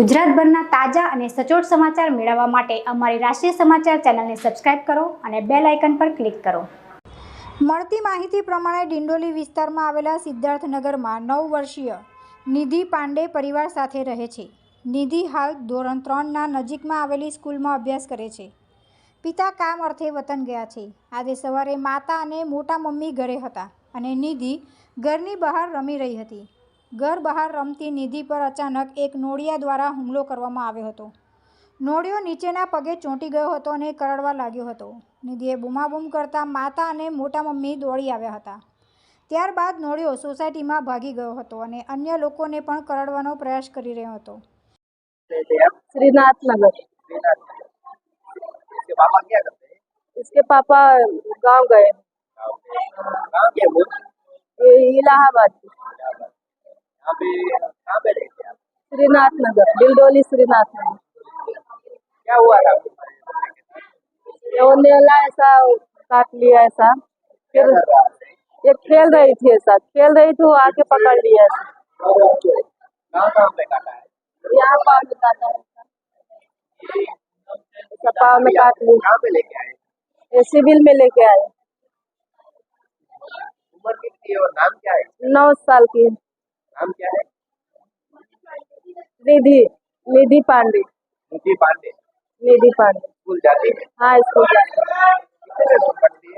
ગુજરાતભરના તાજા અને સચોટ સમાચાર મેળવવા માટે અમારી રાષ્ટ્રીય સમાચાર ચેનલને સબસ્ક્રાઇબ કરો અને બેલ આઇકન પર ક્લિક કરો. મળતી માહિતી પ્રમાણે ડિંડોલી વિસ્તારમાં આવેલા સિદ્ધાર્થનગરમાં નવ વર્ષીય નિધિ પાંડે પરિવાર સાથે રહે છે. નિધિ હાલ ધોરણ ત્રણના નજીકમાં આવેલી સ્કૂલમાં અભ્યાસ કરે છે. પિતા કામ અર્થે વતન ગયા છે. આજે સવારે માતા અને મોટા મમ્મી ઘરે હતા અને નિધિ ઘરની બહાર રમી રહી હતી. ઘર બહાર રમતી નિધિ પર અચાનક એક નોળિયા દ્વારા હુમલો કરવામાં આવ્યો હતો નોળિયો નીચેના પગે ચોંટી ગયો હતો અને કરડવા લાગ્યો હતો નિધિએ બૂમાબૂમ કરતાં માતા અને મોટા મમ્મી દોડી આવ્યા હતા ત્યારબાદ નોળિયો સોસાયટીમાં ભાગી ગયો હતો અને અન્ય લોકોને પણ કરડવાનો પ્રયાસ કરી રહ્યો હતો श्रीनाथ नगर इसके पापा क्या करते हैं इसके पापा गांव गए कहाँ के वो ये इलाहाबाद यहाँ पे कहाँ पे रहते हैं श्रीनाथ नगर डिंडोली श्रीनाथ नगर क्या हुआ था? वो नेला ऐसा काट लिया ऐसा। फिर है? ये खेल रही थी ऐसा। खेल रही थी वो आके पकड़ लिया ऐसा। कहाँ कहाँ पे काटा है? यहाँ पाँव में काटा है। ऐसा पाँव में काट लिया। कहाँ पे लेके आए? ये सिविल में लेके आए। उम्र कितनी है और नाम क्या है? नौ साल की। नाम क्या है निधि निधि पांडे निधि पांडे निधि पांडे स्कूल जाती है हाँ इसको जाते हैं। कितने दिन पढ़ती है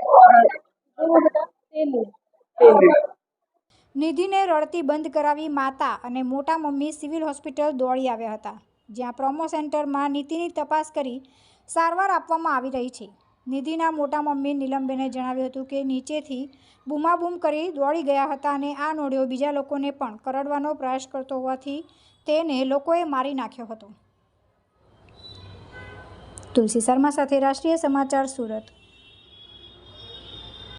तेली નિધિને રડતી બંધ કરાવી માતા અને મોટા મમ્મી સિવિલ હોસ્પિટલ દોડી આવ્યા હતા જ્યાં પ્રોમો સેન્ટરમાં નીતિની તપાસ કરી સારવાર આપવામાં આવી રહી છે નિધિના મોટા મમ્મી નીલમબેને જણાવ્યું હતું કે નીચેથી બૂમાબૂમ કરી દોડી ગયા હતા અને આ નોળિયો બીજા લોકોને પણ કરડવાનો પ્રયાસ કરતો હોવાથી તેને લોકોએ મારી નાખ્યો હતો. તુલસી શર્મા સાથે રાષ્ટ્રીય સમાચાર સુરત.